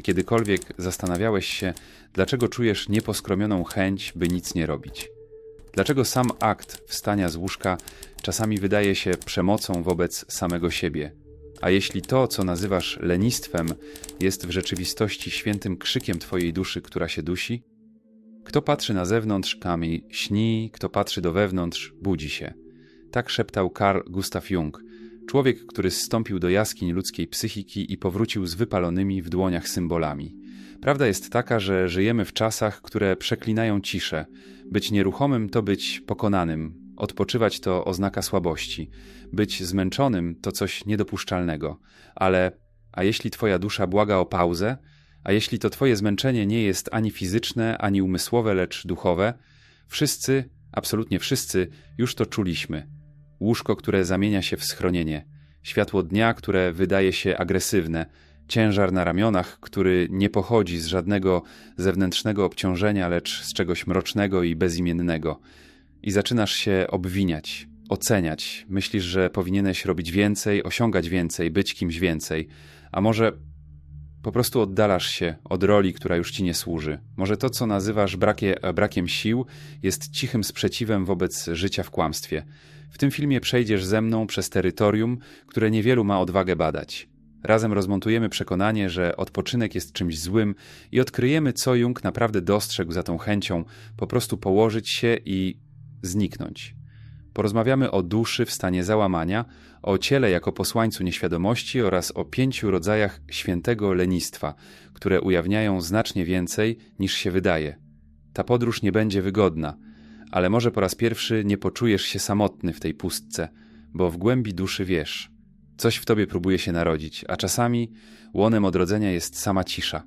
Czy kiedykolwiek zastanawiałeś się, dlaczego czujesz nieposkromioną chęć, by nic nie robić? Dlaczego sam akt wstania z łóżka czasami wydaje się przemocą wobec samego siebie? A jeśli to, co nazywasz lenistwem, jest w rzeczywistości świętym krzykiem Twojej duszy, która się dusi? Kto patrzy na zewnątrz, kamień śni, kto patrzy do wewnątrz, budzi się. Tak szeptał Carl Gustav Jung, człowiek, który zstąpił do jaskiń ludzkiej psychiki i powrócił z wypalonymi w dłoniach symbolami. Prawda jest taka, że żyjemy w czasach, które przeklinają ciszę. Być nieruchomym to być pokonanym, odpoczywać to oznaka słabości, być zmęczonym to coś niedopuszczalnego. Ale, a jeśli twoja dusza błaga o pauzę, a jeśli to twoje zmęczenie nie jest ani fizyczne, ani umysłowe, lecz duchowe, wszyscy, absolutnie wszyscy, już to czuliśmy. Łóżko, które zamienia się w schronienie, światło dnia, które wydaje się agresywne, ciężar na ramionach, który nie pochodzi z żadnego zewnętrznego obciążenia, lecz z czegoś mrocznego i bezimiennego. I zaczynasz się obwiniać, oceniać. Myślisz, że powinieneś robić więcej, osiągać więcej, być kimś więcej. A może po prostu oddalasz się od roli, która już ci nie służy. Może to, co nazywasz brakie, brakiem sił, jest cichym sprzeciwem wobec życia w kłamstwie. W tym filmie przejdziesz ze mną przez terytorium, które niewielu ma odwagę badać. Razem rozmontujemy przekonanie, że odpoczynek jest czymś złym i odkryjemy, co Jung naprawdę dostrzegł za tą chęcią po prostu położyć się i zniknąć. Porozmawiamy o duszy w stanie załamania, o ciele jako posłańcu nieświadomości oraz o pięciu rodzajach świętego lenistwa, które ujawniają znacznie więcej niż się wydaje. Ta podróż nie będzie wygodna, ale może po raz pierwszy nie poczujesz się samotny w tej pustce, bo w głębi duszy wiesz. Coś w tobie próbuje się narodzić, a czasami łonem odrodzenia jest sama cisza.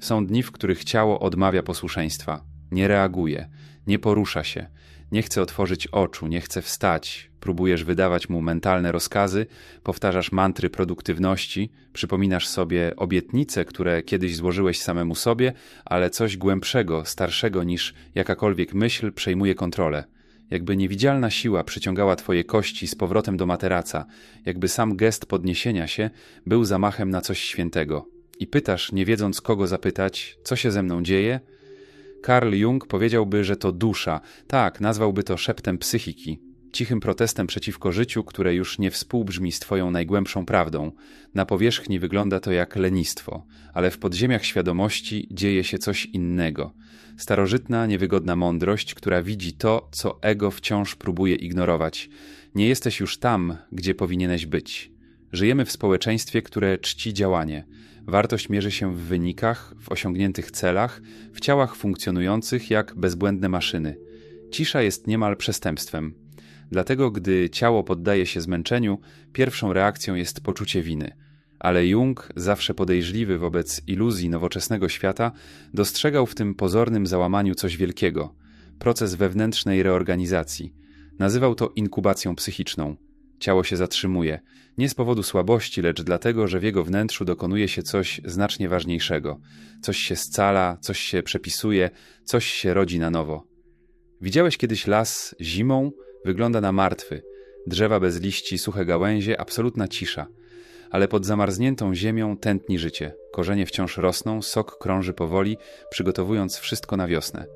Są dni, w których ciało odmawia posłuszeństwa, nie reaguje, nie porusza się, nie chce otworzyć oczu, nie chce wstać. Próbujesz wydawać mu mentalne rozkazy, powtarzasz mantry produktywności, przypominasz sobie obietnice, które kiedyś złożyłeś samemu sobie, ale coś głębszego, starszego niż jakakolwiek myśl przejmuje kontrolę. Jakby niewidzialna siła przyciągała twoje kości z powrotem do materaca, jakby sam gest podniesienia się był zamachem na coś świętego i pytasz, nie wiedząc kogo zapytać, co się ze mną dzieje, Carl Jung powiedziałby, że to dusza, tak, nazwałby to szeptem psychiki, cichym protestem przeciwko życiu, które już nie współbrzmi z Twoją najgłębszą prawdą. Na powierzchni wygląda to jak lenistwo, ale w podziemiach świadomości dzieje się coś innego. Starożytna, niewygodna mądrość, która widzi to, co ego wciąż próbuje ignorować. Nie jesteś już tam, gdzie powinieneś być. Żyjemy w społeczeństwie, które czci działanie. Wartość mierzy się w wynikach, w osiągniętych celach, w ciałach funkcjonujących jak bezbłędne maszyny. Cisza jest niemal przestępstwem. Dlatego, gdy ciało poddaje się zmęczeniu, pierwszą reakcją jest poczucie winy. Ale Jung, zawsze podejrzliwy wobec iluzji nowoczesnego świata, dostrzegał w tym pozornym załamaniu coś wielkiego proces wewnętrznej reorganizacji. Nazywał to inkubacją psychiczną. Ciało się zatrzymuje, nie z powodu słabości, lecz dlatego, że w jego wnętrzu dokonuje się coś znacznie ważniejszego. Coś się scala, coś się przepisuje, coś się rodzi na nowo. Widziałeś kiedyś las zimą? Wygląda na martwy. Drzewa bez liści, suche gałęzie, absolutna cisza. Ale pod zamarzniętą ziemią tętni życie. Korzenie wciąż rosną, sok krąży powoli, przygotowując wszystko na wiosnę.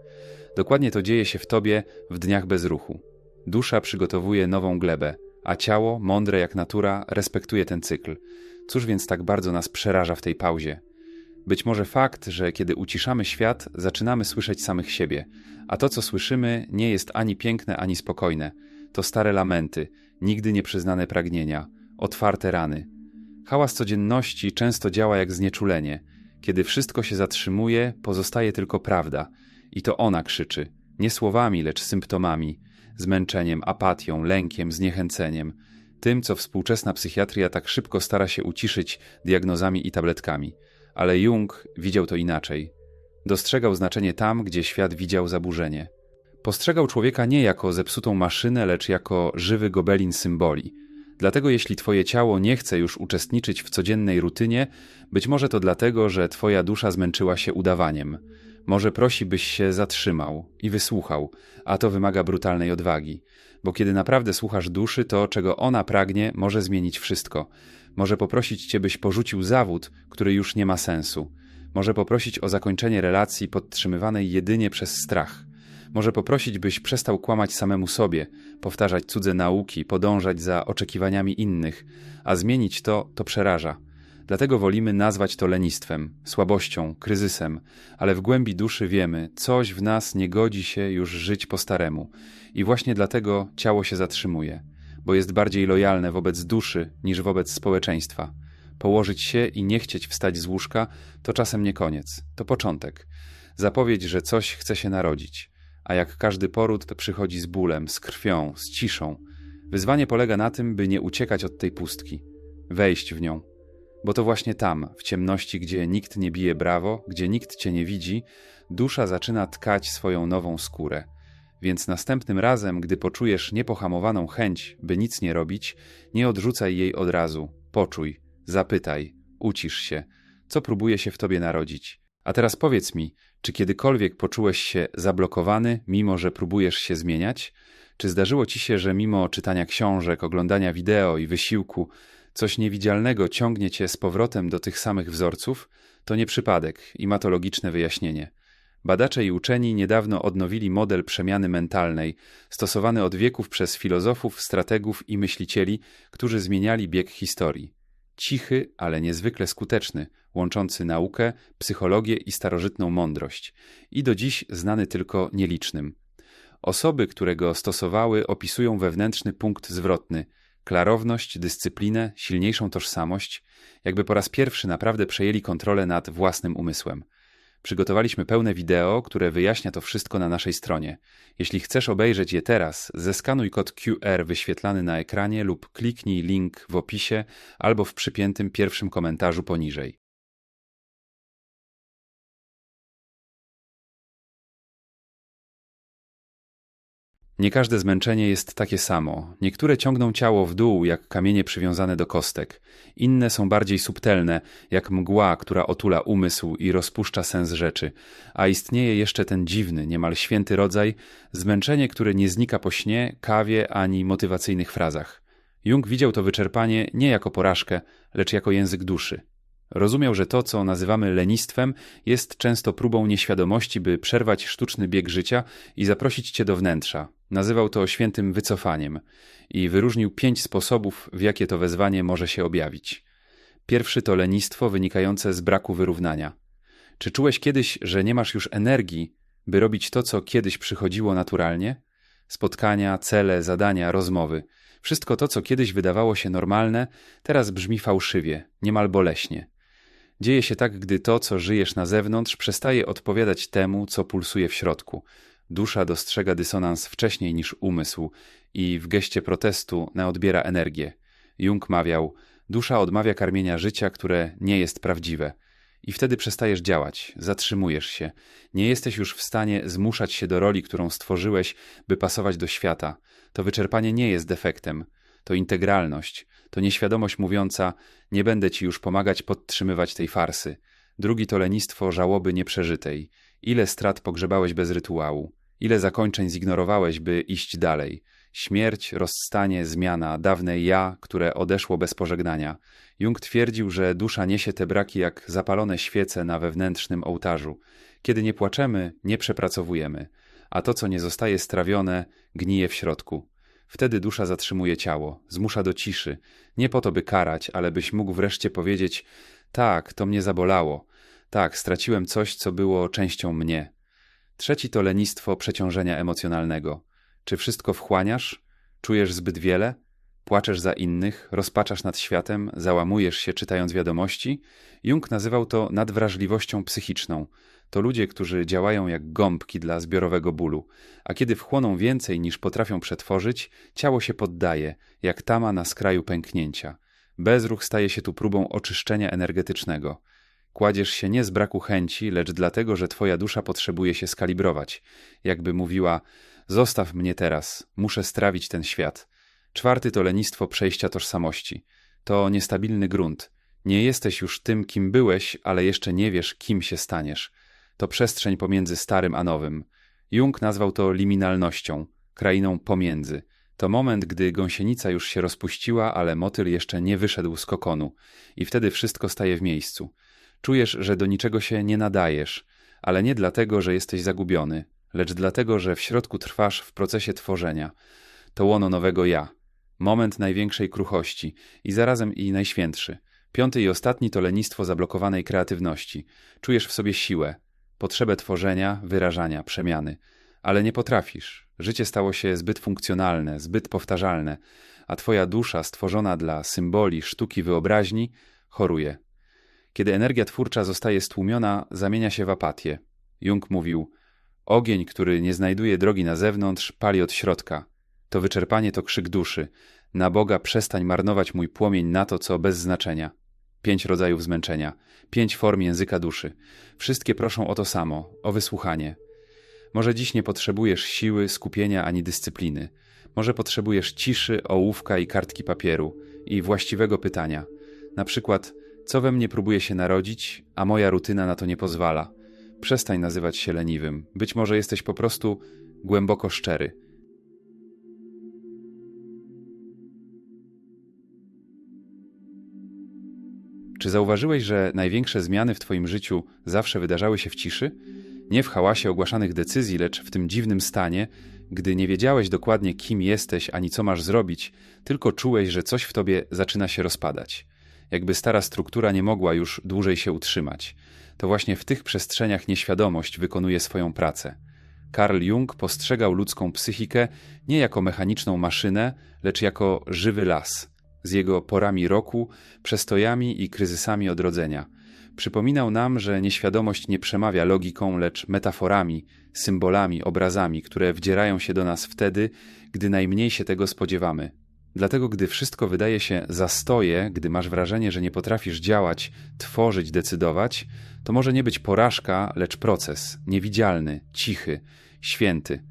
Dokładnie to dzieje się w tobie w dniach bez ruchu. Dusza przygotowuje nową glebę a ciało, mądre jak natura, respektuje ten cykl. Cóż więc tak bardzo nas przeraża w tej pauzie? Być może fakt, że kiedy uciszamy świat, zaczynamy słyszeć samych siebie, a to, co słyszymy, nie jest ani piękne, ani spokojne. To stare lamenty, nigdy nieprzyznane pragnienia, otwarte rany. Hałas codzienności często działa jak znieczulenie. Kiedy wszystko się zatrzymuje, pozostaje tylko prawda. I to ona krzyczy, nie słowami, lecz symptomami zmęczeniem, apatią, lękiem, zniechęceniem, tym, co współczesna psychiatria tak szybko stara się uciszyć diagnozami i tabletkami. Ale Jung widział to inaczej. Dostrzegał znaczenie tam, gdzie świat widział zaburzenie. Postrzegał człowieka nie jako zepsutą maszynę, lecz jako żywy gobelin symboli. Dlatego jeśli twoje ciało nie chce już uczestniczyć w codziennej rutynie, być może to dlatego, że twoja dusza zmęczyła się udawaniem. Może prosi, byś się zatrzymał i wysłuchał, a to wymaga brutalnej odwagi. Bo kiedy naprawdę słuchasz duszy, to czego ona pragnie, może zmienić wszystko. Może poprosić cię, byś porzucił zawód, który już nie ma sensu. Może poprosić o zakończenie relacji podtrzymywanej jedynie przez strach. Może poprosić, byś przestał kłamać samemu sobie, powtarzać cudze nauki, podążać za oczekiwaniami innych, a zmienić to, to przeraża. Dlatego wolimy nazwać to lenistwem, słabością, kryzysem, ale w głębi duszy wiemy, coś w nas nie godzi się już żyć po staremu i właśnie dlatego ciało się zatrzymuje, bo jest bardziej lojalne wobec duszy niż wobec społeczeństwa. Położyć się i nie chcieć wstać z łóżka to czasem nie koniec, to początek. Zapowiedź, że coś chce się narodzić, a jak każdy poród to przychodzi z bólem, z krwią, z ciszą. Wyzwanie polega na tym, by nie uciekać od tej pustki, wejść w nią bo to właśnie tam, w ciemności, gdzie nikt nie bije brawo, gdzie nikt cię nie widzi, dusza zaczyna tkać swoją nową skórę. Więc następnym razem, gdy poczujesz niepohamowaną chęć, by nic nie robić, nie odrzucaj jej od razu. Poczuj, zapytaj, ucisz się, co próbuje się w tobie narodzić. A teraz powiedz mi, czy kiedykolwiek poczułeś się zablokowany, mimo że próbujesz się zmieniać? Czy zdarzyło ci się, że mimo czytania książek, oglądania wideo i wysiłku, coś niewidzialnego ciągnie cię z powrotem do tych samych wzorców, to nie przypadek i ma to logiczne wyjaśnienie. Badacze i uczeni niedawno odnowili model przemiany mentalnej, stosowany od wieków przez filozofów, strategów i myślicieli, którzy zmieniali bieg historii. Cichy, ale niezwykle skuteczny, łączący naukę, psychologię i starożytną mądrość, i do dziś znany tylko nielicznym. Osoby, które go stosowały, opisują wewnętrzny punkt zwrotny – klarowność, dyscyplinę, silniejszą tożsamość, jakby po raz pierwszy naprawdę przejęli kontrolę nad własnym umysłem. Przygotowaliśmy pełne wideo, które wyjaśnia to wszystko na naszej stronie. Jeśli chcesz obejrzeć je teraz, zeskanuj kod QR wyświetlany na ekranie lub kliknij link w opisie albo w przypiętym pierwszym komentarzu poniżej. Nie każde zmęczenie jest takie samo. Niektóre ciągną ciało w dół, jak kamienie przywiązane do kostek. Inne są bardziej subtelne, jak mgła, która otula umysł i rozpuszcza sens rzeczy. A istnieje jeszcze ten dziwny, niemal święty rodzaj zmęczenie, które nie znika po śnie, kawie ani motywacyjnych frazach. Jung widział to wyczerpanie nie jako porażkę, lecz jako język duszy. Rozumiał, że to, co nazywamy lenistwem, jest często próbą nieświadomości, by przerwać sztuczny bieg życia i zaprosić cię do wnętrza. Nazywał to świętym wycofaniem i wyróżnił pięć sposobów, w jakie to wezwanie może się objawić. Pierwszy to lenistwo wynikające z braku wyrównania. Czy czułeś kiedyś, że nie masz już energii, by robić to, co kiedyś przychodziło naturalnie? Spotkania, cele, zadania, rozmowy. Wszystko to, co kiedyś wydawało się normalne, teraz brzmi fałszywie, niemal boleśnie. Dzieje się tak, gdy to, co żyjesz na zewnątrz, przestaje odpowiadać temu, co pulsuje w środku. Dusza dostrzega dysonans wcześniej niż umysł i w geście protestu naodbiera energię. Jung mawiał: Dusza odmawia karmienia życia, które nie jest prawdziwe. I wtedy przestajesz działać, zatrzymujesz się. Nie jesteś już w stanie zmuszać się do roli, którą stworzyłeś, by pasować do świata. To wyczerpanie nie jest defektem, to integralność, to nieświadomość mówiąca: Nie będę ci już pomagać podtrzymywać tej farsy. Drugi to lenistwo żałoby nieprzeżytej. Ile strat pogrzebałeś bez rytuału? Ile zakończeń zignorowałeś, by iść dalej? Śmierć, rozstanie, zmiana, dawne ja, które odeszło bez pożegnania. Jung twierdził, że dusza niesie te braki jak zapalone świece na wewnętrznym ołtarzu. Kiedy nie płaczemy, nie przepracowujemy, a to, co nie zostaje strawione, gnije w środku. Wtedy dusza zatrzymuje ciało, zmusza do ciszy, nie po to, by karać, ale byś mógł wreszcie powiedzieć: Tak, to mnie zabolało. Tak, straciłem coś, co było częścią mnie. Trzeci to lenistwo przeciążenia emocjonalnego. Czy wszystko wchłaniasz? Czujesz zbyt wiele? Płaczesz za innych, rozpaczasz nad światem, załamujesz się czytając wiadomości? Jung nazywał to nadwrażliwością psychiczną. To ludzie, którzy działają jak gąbki dla zbiorowego bólu, a kiedy wchłoną więcej niż potrafią przetworzyć, ciało się poddaje, jak tama na skraju pęknięcia. Bezruch staje się tu próbą oczyszczenia energetycznego. Kładziesz się nie z braku chęci, lecz dlatego, że twoja dusza potrzebuje się skalibrować. Jakby mówiła: Zostaw mnie teraz, muszę strawić ten świat. Czwarty to lenistwo przejścia tożsamości. To niestabilny grunt. Nie jesteś już tym, kim byłeś, ale jeszcze nie wiesz, kim się staniesz. To przestrzeń pomiędzy starym a nowym. Jung nazwał to liminalnością, krainą pomiędzy. To moment, gdy gąsienica już się rozpuściła, ale motyl jeszcze nie wyszedł z kokonu i wtedy wszystko staje w miejscu. Czujesz, że do niczego się nie nadajesz, ale nie dlatego, że jesteś zagubiony, lecz dlatego, że w środku trwasz w procesie tworzenia. To łono nowego ja. Moment największej kruchości i zarazem i najświętszy. Piąty i ostatni to lenistwo zablokowanej kreatywności. Czujesz w sobie siłę, potrzebę tworzenia, wyrażania, przemiany. Ale nie potrafisz. Życie stało się zbyt funkcjonalne, zbyt powtarzalne, a twoja dusza, stworzona dla symboli, sztuki, wyobraźni, choruje. Kiedy energia twórcza zostaje stłumiona, zamienia się w apatię. Jung mówił: Ogień, który nie znajduje drogi na zewnątrz, pali od środka. To wyczerpanie to krzyk duszy. Na Boga przestań marnować mój płomień na to, co bez znaczenia. Pięć rodzajów zmęczenia, pięć form języka duszy. Wszystkie proszą o to samo, o wysłuchanie. Może dziś nie potrzebujesz siły, skupienia ani dyscypliny. Może potrzebujesz ciszy, ołówka i kartki papieru i właściwego pytania. Na przykład, co we mnie próbuje się narodzić, a moja rutyna na to nie pozwala. Przestań nazywać się leniwym. Być może jesteś po prostu głęboko szczery. Czy zauważyłeś, że największe zmiany w Twoim życiu zawsze wydarzały się w ciszy? Nie w hałasie ogłaszanych decyzji, lecz w tym dziwnym stanie, gdy nie wiedziałeś dokładnie, kim jesteś ani co masz zrobić, tylko czułeś, że coś w tobie zaczyna się rozpadać. Jakby stara struktura nie mogła już dłużej się utrzymać. To właśnie w tych przestrzeniach nieświadomość wykonuje swoją pracę. Carl Jung postrzegał ludzką psychikę nie jako mechaniczną maszynę, lecz jako żywy las, z jego porami roku, przestojami i kryzysami odrodzenia. Przypominał nam, że nieświadomość nie przemawia logiką, lecz metaforami, symbolami, obrazami, które wdzierają się do nas wtedy, gdy najmniej się tego spodziewamy. Dlatego, gdy wszystko wydaje się zastoje, gdy masz wrażenie, że nie potrafisz działać, tworzyć, decydować, to może nie być porażka, lecz proces, niewidzialny, cichy, święty.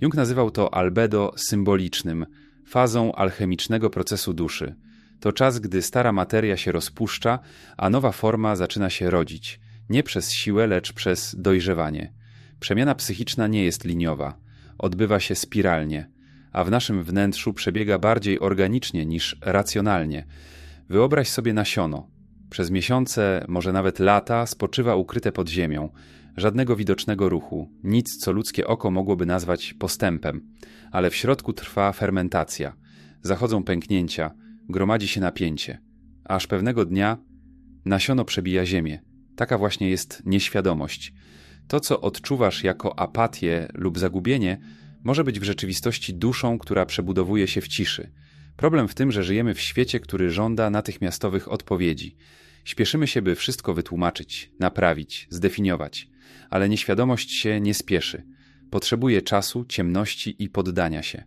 Jung nazywał to albedo symbolicznym, fazą alchemicznego procesu duszy. To czas, gdy stara materia się rozpuszcza, a nowa forma zaczyna się rodzić, nie przez siłę, lecz przez dojrzewanie. Przemiana psychiczna nie jest liniowa, odbywa się spiralnie, a w naszym wnętrzu przebiega bardziej organicznie niż racjonalnie. Wyobraź sobie nasiono. Przez miesiące, może nawet lata, spoczywa ukryte pod ziemią. Żadnego widocznego ruchu, nic, co ludzkie oko mogłoby nazwać postępem, ale w środku trwa fermentacja. Zachodzą pęknięcia, gromadzi się napięcie, aż pewnego dnia nasiono przebija ziemię. Taka właśnie jest nieświadomość. To, co odczuwasz jako apatię lub zagubienie, może być w rzeczywistości duszą, która przebudowuje się w ciszy. Problem w tym, że żyjemy w świecie, który żąda natychmiastowych odpowiedzi. Śpieszymy się, by wszystko wytłumaczyć, naprawić, zdefiniować, ale nieświadomość się nie spieszy. Potrzebuje czasu, ciemności i poddania się.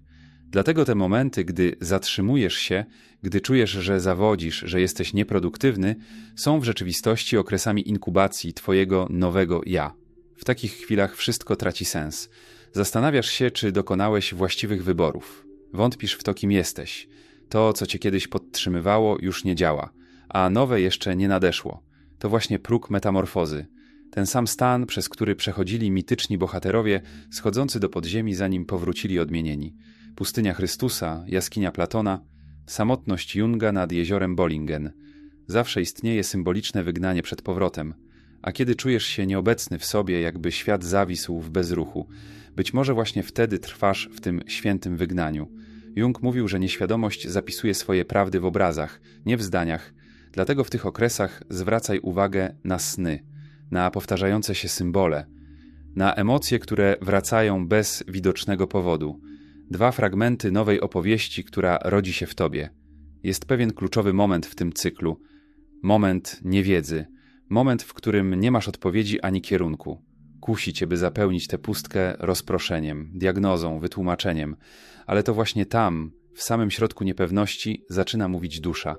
Dlatego te momenty, gdy zatrzymujesz się, gdy czujesz, że zawodzisz, że jesteś nieproduktywny, są w rzeczywistości okresami inkubacji Twojego nowego ja. W takich chwilach wszystko traci sens. Zastanawiasz się, czy dokonałeś właściwych wyborów. Wątpisz w to, kim jesteś. To, co cię kiedyś podtrzymywało, już nie działa, a nowe jeszcze nie nadeszło. To właśnie próg metamorfozy. Ten sam stan, przez który przechodzili mityczni bohaterowie, schodzący do podziemi, zanim powrócili odmienieni. Pustynia Chrystusa, jaskinia Platona, samotność Junga nad jeziorem Bollingen. Zawsze istnieje symboliczne wygnanie przed powrotem. A kiedy czujesz się nieobecny w sobie, jakby świat zawisł w bezruchu, być może właśnie wtedy trwasz w tym świętym wygnaniu. Jung mówił, że nieświadomość zapisuje swoje prawdy w obrazach, nie w zdaniach, dlatego w tych okresach zwracaj uwagę na sny, na powtarzające się symbole, na emocje, które wracają bez widocznego powodu. Dwa fragmenty nowej opowieści, która rodzi się w tobie. Jest pewien kluczowy moment w tym cyklu moment niewiedzy, moment, w którym nie masz odpowiedzi ani kierunku. Kusi cię, by zapełnić tę pustkę rozproszeniem, diagnozą, wytłumaczeniem, ale to właśnie tam, w samym środku niepewności, zaczyna mówić dusza.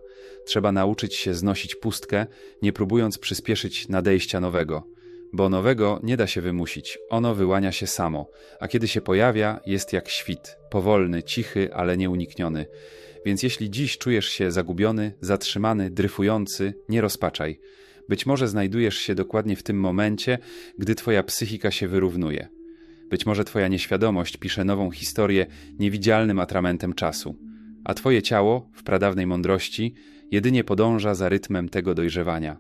Trzeba nauczyć się znosić pustkę, nie próbując przyspieszyć nadejścia nowego. Bo nowego nie da się wymusić, ono wyłania się samo, a kiedy się pojawia, jest jak świt, powolny, cichy, ale nieunikniony. Więc jeśli dziś czujesz się zagubiony, zatrzymany, dryfujący, nie rozpaczaj. Być może znajdujesz się dokładnie w tym momencie, gdy twoja psychika się wyrównuje. Być może twoja nieświadomość pisze nową historię niewidzialnym atramentem czasu, a twoje ciało, w pradawnej mądrości, jedynie podąża za rytmem tego dojrzewania.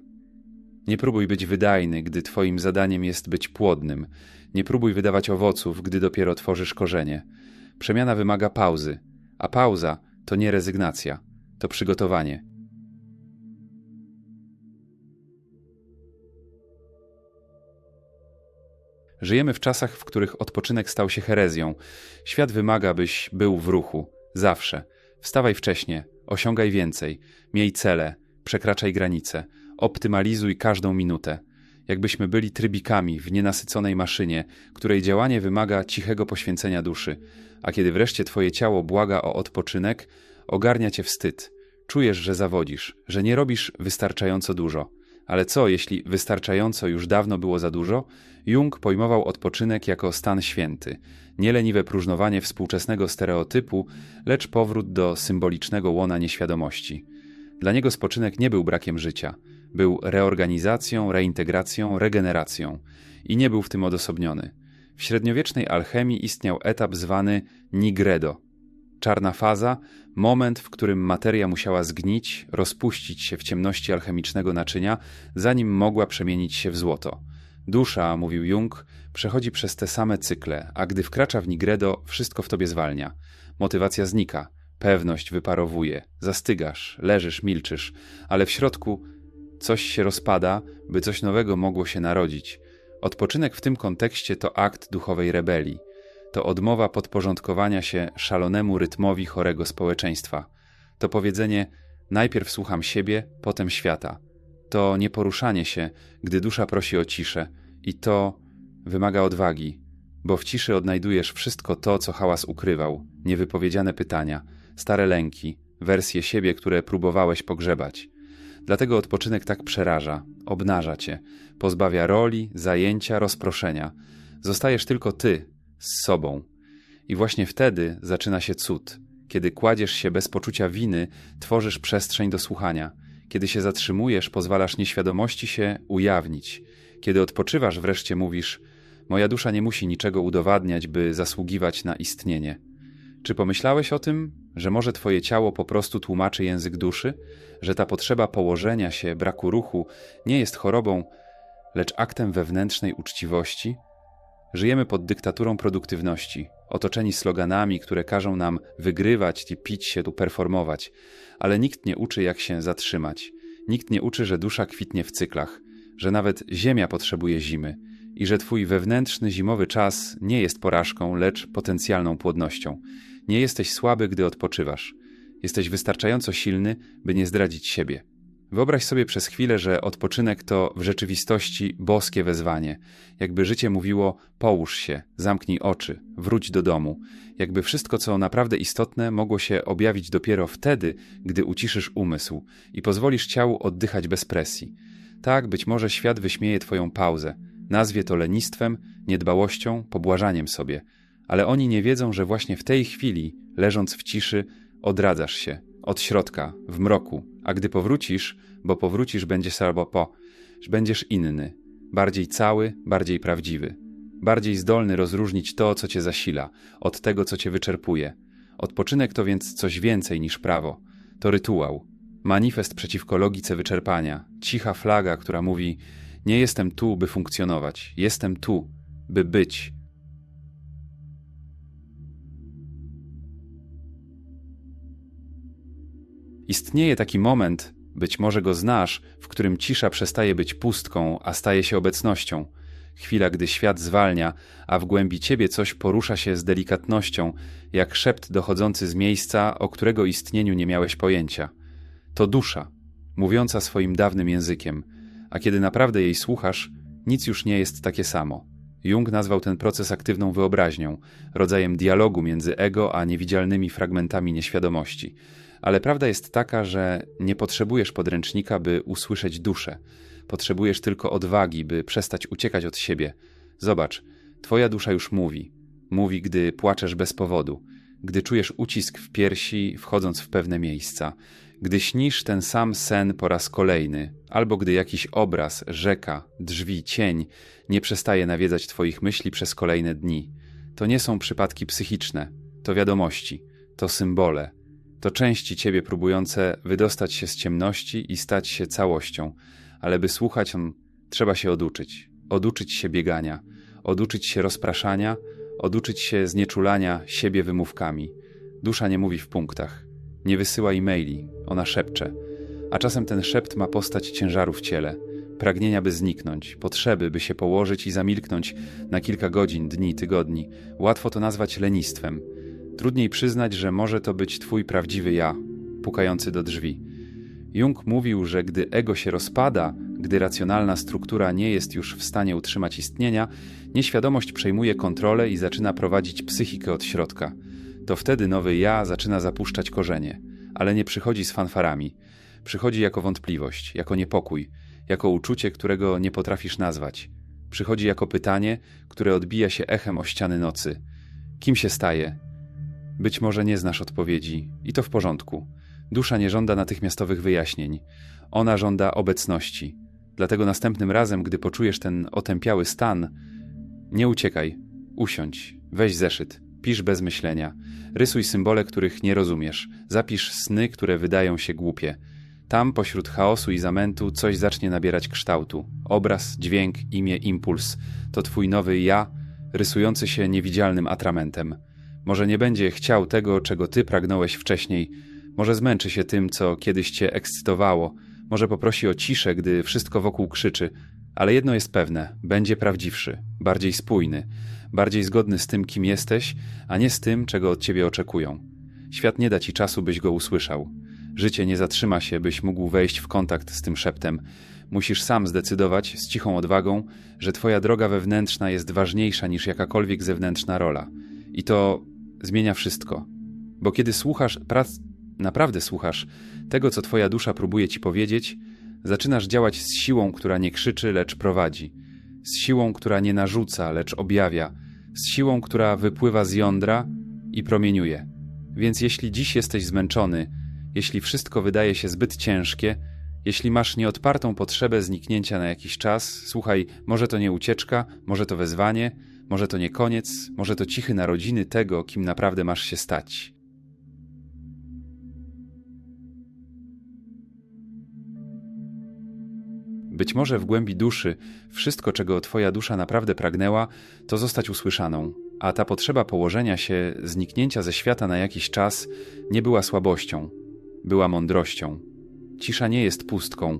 Nie próbuj być wydajny, gdy twoim zadaniem jest być płodnym. Nie próbuj wydawać owoców, gdy dopiero tworzysz korzenie. Przemiana wymaga pauzy, a pauza to nie rezygnacja, to przygotowanie. Żyjemy w czasach, w których odpoczynek stał się herezją. Świat wymaga, byś był w ruchu, zawsze. Wstawaj wcześnie, osiągaj więcej, miej cele, przekraczaj granice, optymalizuj każdą minutę. Jakbyśmy byli trybikami w nienasyconej maszynie, której działanie wymaga cichego poświęcenia duszy, a kiedy wreszcie twoje ciało błaga o odpoczynek, ogarnia cię wstyd. Czujesz, że zawodzisz, że nie robisz wystarczająco dużo. Ale co, jeśli wystarczająco już dawno było za dużo? Jung pojmował odpoczynek jako stan święty, nie leniwe próżnowanie współczesnego stereotypu, lecz powrót do symbolicznego łona nieświadomości. Dla niego spoczynek nie był brakiem życia, był reorganizacją, reintegracją, regeneracją i nie był w tym odosobniony. W średniowiecznej alchemii istniał etap zwany nigredo, czarna faza, moment, w którym materia musiała zgnić, rozpuścić się w ciemności alchemicznego naczynia, zanim mogła przemienić się w złoto. Dusza, mówił Jung, przechodzi przez te same cykle, a gdy wkracza w Nigredo, wszystko w tobie zwalnia. Motywacja znika, pewność wyparowuje, zastygasz, leżysz, milczysz, ale w środku coś się rozpada, by coś nowego mogło się narodzić. Odpoczynek w tym kontekście to akt duchowej rebelii to odmowa podporządkowania się szalonemu rytmowi chorego społeczeństwa. To powiedzenie najpierw słucham siebie, potem świata. To nieporuszanie się, gdy dusza prosi o ciszę, i to wymaga odwagi, bo w ciszy odnajdujesz wszystko to, co hałas ukrywał, niewypowiedziane pytania, stare lęki, wersje siebie, które próbowałeś pogrzebać. Dlatego odpoczynek tak przeraża, obnaża cię, pozbawia roli, zajęcia, rozproszenia. Zostajesz tylko ty, z sobą. I właśnie wtedy zaczyna się cud. Kiedy kładziesz się bez poczucia winy, tworzysz przestrzeń do słuchania. Kiedy się zatrzymujesz, pozwalasz nieświadomości się ujawnić. Kiedy odpoczywasz, wreszcie mówisz: Moja dusza nie musi niczego udowadniać, by zasługiwać na istnienie. Czy pomyślałeś o tym, że może twoje ciało po prostu tłumaczy język duszy, że ta potrzeba położenia się, braku ruchu nie jest chorobą, lecz aktem wewnętrznej uczciwości, Żyjemy pod dyktaturą produktywności, otoczeni sloganami, które każą nam wygrywać pić się tu performować, ale nikt nie uczy, jak się zatrzymać. Nikt nie uczy, że dusza kwitnie w cyklach, że nawet ziemia potrzebuje zimy i że twój wewnętrzny zimowy czas nie jest porażką, lecz potencjalną płodnością. Nie jesteś słaby, gdy odpoczywasz. Jesteś wystarczająco silny, by nie zdradzić siebie. Wyobraź sobie przez chwilę, że odpoczynek to w rzeczywistości boskie wezwanie. Jakby życie mówiło: połóż się, zamknij oczy, wróć do domu. Jakby wszystko, co naprawdę istotne, mogło się objawić dopiero wtedy, gdy uciszysz umysł i pozwolisz ciału oddychać bez presji. Tak, być może świat wyśmieje Twoją pauzę, nazwie to lenistwem, niedbałością, pobłażaniem sobie, ale oni nie wiedzą, że właśnie w tej chwili, leżąc w ciszy, odradzasz się, od środka, w mroku, a gdy powrócisz, bo powrócisz będziesz albo po, będziesz inny, bardziej cały, bardziej prawdziwy, bardziej zdolny rozróżnić to, co cię zasila, od tego, co cię wyczerpuje. Odpoczynek to więc coś więcej niż prawo. To rytuał, manifest przeciwko logice wyczerpania, cicha flaga, która mówi: Nie jestem tu, by funkcjonować, jestem tu, by być, Istnieje taki moment, być może go znasz, w którym cisza przestaje być pustką, a staje się obecnością. Chwila, gdy świat zwalnia, a w głębi ciebie coś porusza się z delikatnością, jak szept dochodzący z miejsca, o którego istnieniu nie miałeś pojęcia. To dusza, mówiąca swoim dawnym językiem, a kiedy naprawdę jej słuchasz, nic już nie jest takie samo. Jung nazwał ten proces aktywną wyobraźnią, rodzajem dialogu między ego a niewidzialnymi fragmentami nieświadomości ale prawda jest taka, że nie potrzebujesz podręcznika, by usłyszeć duszę. Potrzebujesz tylko odwagi, by przestać uciekać od siebie. Zobacz, twoja dusza już mówi. Mówi, gdy płaczesz bez powodu, gdy czujesz ucisk w piersi, wchodząc w pewne miejsca, gdy śnisz ten sam sen po raz kolejny, albo gdy jakiś obraz, rzeka, drzwi, cień nie przestaje nawiedzać Twoich myśli przez kolejne dni. To nie są przypadki psychiczne, to wiadomości, to symbole, to części Ciebie próbujące wydostać się z ciemności i stać się całością, ale by słuchać on, trzeba się oduczyć, oduczyć się biegania, oduczyć się rozpraszania, oduczyć się znieczulania siebie wymówkami. Dusza nie mówi w punktach, nie wysyła e-maili, ona szepcze. A czasem ten szept ma postać ciężaru w ciele, pragnienia, by zniknąć, potrzeby, by się położyć i zamilknąć na kilka godzin, dni, tygodni. Łatwo to nazwać lenistwem. Trudniej przyznać, że może to być twój prawdziwy ja, pukający do drzwi. Jung mówił, że gdy ego się rozpada, gdy racjonalna struktura nie jest już w stanie utrzymać istnienia, nieświadomość przejmuje kontrolę i zaczyna prowadzić psychikę od środka. To wtedy nowy ja zaczyna zapuszczać korzenie, ale nie przychodzi z fanfarami. Przychodzi jako wątpliwość, jako niepokój, jako uczucie, którego nie potrafisz nazwać. Przychodzi jako pytanie, które odbija się echem o ściany nocy. Kim się staje? Być może nie znasz odpowiedzi, i to w porządku. Dusza nie żąda natychmiastowych wyjaśnień. Ona żąda obecności. Dlatego następnym razem, gdy poczujesz ten otępiały stan, nie uciekaj, usiądź, weź zeszyt, pisz bez myślenia, rysuj symbole, których nie rozumiesz, zapisz sny, które wydają się głupie. Tam, pośród chaosu i zamętu, coś zacznie nabierać kształtu. Obraz, dźwięk, imię, impuls to twój nowy ja, rysujący się niewidzialnym atramentem. Może nie będzie chciał tego, czego ty pragnąłeś wcześniej, może zmęczy się tym, co kiedyś cię ekscytowało, może poprosi o ciszę, gdy wszystko wokół krzyczy, ale jedno jest pewne: będzie prawdziwszy, bardziej spójny, bardziej zgodny z tym, kim jesteś, a nie z tym, czego od ciebie oczekują. Świat nie da ci czasu, byś go usłyszał. Życie nie zatrzyma się, byś mógł wejść w kontakt z tym szeptem. Musisz sam zdecydować z cichą odwagą, że twoja droga wewnętrzna jest ważniejsza niż jakakolwiek zewnętrzna rola. I to zmienia wszystko. Bo kiedy słuchasz, prac, naprawdę słuchasz tego, co twoja dusza próbuje ci powiedzieć, zaczynasz działać z siłą, która nie krzyczy, lecz prowadzi, z siłą, która nie narzuca, lecz objawia, z siłą, która wypływa z jądra i promieniuje. Więc jeśli dziś jesteś zmęczony, jeśli wszystko wydaje się zbyt ciężkie, jeśli masz nieodpartą potrzebę zniknięcia na jakiś czas, słuchaj, może to nie ucieczka, może to wezwanie, może to nie koniec, może to cichy narodziny tego, kim naprawdę masz się stać. Być może w głębi duszy wszystko, czego Twoja dusza naprawdę pragnęła, to zostać usłyszaną, a ta potrzeba położenia się, zniknięcia ze świata na jakiś czas nie była słabością, była mądrością. Cisza nie jest pustką,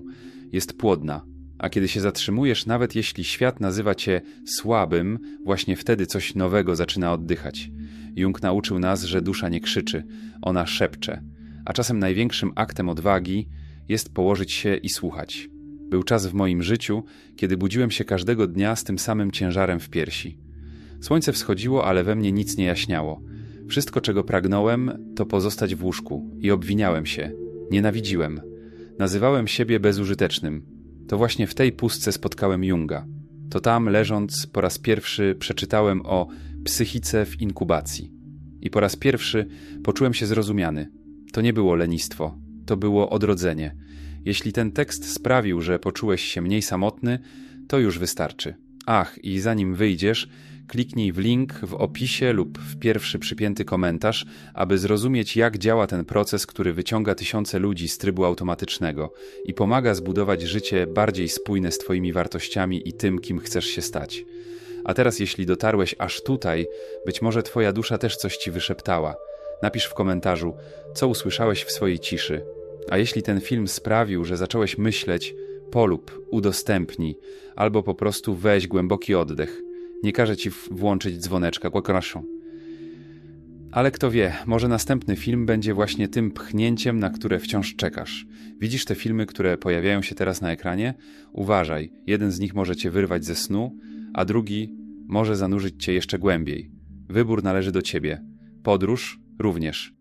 jest płodna, a kiedy się zatrzymujesz, nawet jeśli świat nazywa cię słabym, właśnie wtedy coś nowego zaczyna oddychać. Jung nauczył nas, że dusza nie krzyczy, ona szepcze, a czasem największym aktem odwagi jest położyć się i słuchać. Był czas w moim życiu, kiedy budziłem się każdego dnia z tym samym ciężarem w piersi. Słońce wschodziło, ale we mnie nic nie jaśniało. Wszystko, czego pragnąłem, to pozostać w łóżku i obwiniałem się. Nienawidziłem. Nazywałem siebie bezużytecznym. To właśnie w tej pustce spotkałem Junga. To tam, leżąc, po raz pierwszy przeczytałem o psychice w inkubacji. I po raz pierwszy poczułem się zrozumiany. To nie było lenistwo, to było odrodzenie. Jeśli ten tekst sprawił, że poczułeś się mniej samotny, to już wystarczy. Ach, i zanim wyjdziesz, kliknij w link w opisie lub w pierwszy przypięty komentarz, aby zrozumieć, jak działa ten proces, który wyciąga tysiące ludzi z trybu automatycznego i pomaga zbudować życie bardziej spójne z Twoimi wartościami i tym, kim chcesz się stać. A teraz, jeśli dotarłeś aż tutaj, być może Twoja dusza też coś Ci wyszeptała. Napisz w komentarzu, co usłyszałeś w swojej ciszy. A jeśli ten film sprawił, że zacząłeś myśleć, polub, udostępnij, albo po prostu weź głęboki oddech. Nie każę ci włączyć dzwoneczka, poproszę. Ale kto wie, może następny film będzie właśnie tym pchnięciem, na które wciąż czekasz. Widzisz te filmy, które pojawiają się teraz na ekranie? Uważaj, jeden z nich może cię wyrwać ze snu, a drugi może zanurzyć cię jeszcze głębiej. Wybór należy do ciebie. Podróż również.